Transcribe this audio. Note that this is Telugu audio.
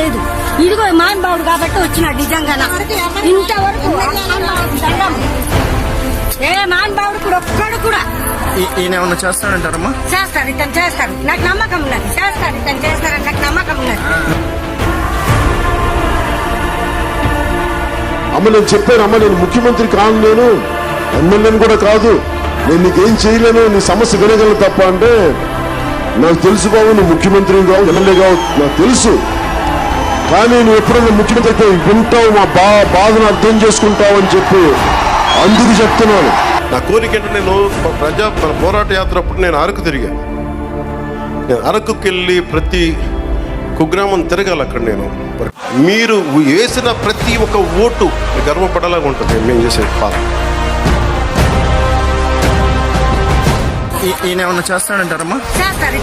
లేదు. ఇదిగో మహానుభావుడు కాబట్టి వచ్చినాడు నిజంగా ఇంతవరకు. ఏ మహానుభావుడు కూడా ఒక్కడు కూడా. ఈయన చేస్తాడంటారమ్మా? చేస్తారు ఇతను చేస్తారు నాకు నమ్మకం ఉన్నది. చేస్తారు ఇతను చేస్తారని నాకు నమ్మకం ఉన్నది. అమ్మ నేను చెప్పాను అమ్మ నేను ముఖ్యమంత్రి కాను నేను. ఎమ్మెల్యేని కూడా కాదు. నేను నీకేం చేయలేను నీ సమస్య వినగలను తప్ప అంటే నాకు తెలుసు బాబు నువ్వు ముఖ్యమంత్రి కావు ఎమ్మెల్యే కావు. నాకు తెలుసు. కానీ నువ్వు ఎప్పుడైనా ముఖ్యమంత్రి వింటావు మా బా బాధను అర్థం చేసుకుంటావు అని చెప్పి అందుకు చెప్తున్నాను. నా కోరిక ఏంటంటే నేను ప్రజా మన పోరాట యాత్ర అప్పుడు నేను అరకు తిరిగాను నేను అరకుకి వెళ్ళి ప్రతి కుగ్రామం తిరగాలి అక్కడ నేను. మీరు వేసిన ప్రతి ఒక్క ఓటు గర్వపడేలాగా ఉంటుంది మేము చేసే ఈ- ఈయన ఏమన్నా చేస్తాడంటారమ్మా? చేస్తారు